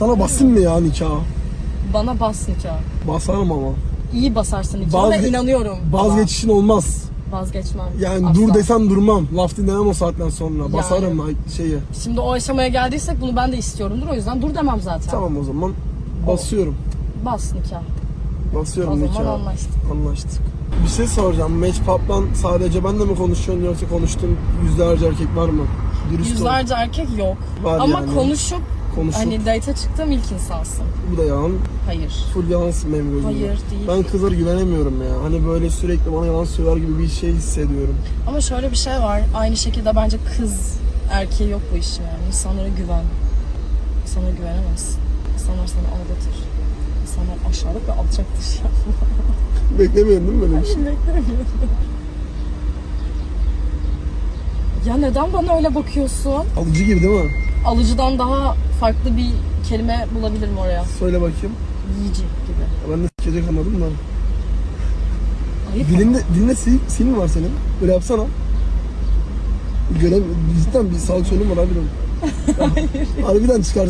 Sana basayım mı ya nikah? Bana bas nikah. Basarım ama. İyi basarsın nikah Vazge- ve inanıyorum. Vazgeçişin olmaz. Vazgeçmem. Yani Asla. dur desem durmam. Laf dinlemem o saatten sonra. Basarım şeyi. Şimdi o aşamaya geldiysek bunu ben de istiyorumdur. O yüzden dur demem zaten. Tamam o zaman. Basıyorum. Bas nikah. Basıyorum O zaman nikah. anlaştık. Anlaştık. Bir şey soracağım. Matchpub'dan sadece ben de mi konuşuyorsun yoksa konuştuğun yüzlerce erkek var mı? Dürüst ol. Yüzlerce erkek yok. Var Ama yani. konuşup Konuşup hani date'e çıktığım ilk insansın. bu da yalan. Hayır. Full yalansın benim gözümde. Hayır, değil. Ben kızlara güvenemiyorum ya. Hani böyle sürekli bana yalan söyler gibi bir şey hissediyorum. Ama şöyle bir şey var. Aynı şekilde bence kız erkeği yok bu işin yani. İnsanlara güven. İnsanlara güvenemezsin. İnsanlar seni aldatır. İnsanlar aşağılık ve alçaktır. Beklemiyorum değil mi böyle bir şey? ya neden bana öyle bakıyorsun? Alıcı gibi değil mi? Alıcıdan daha farklı bir kelime bulabilirim oraya. Söyle bakayım. Yiyici gibi. Ya Ben de sikecek anladım da. Ayıp Dilinde, dilinde sil, sil mi var senin? Böyle yapsana. Görem, cidden bir sağlık sorunun var harbiden. Harbiden çıkar.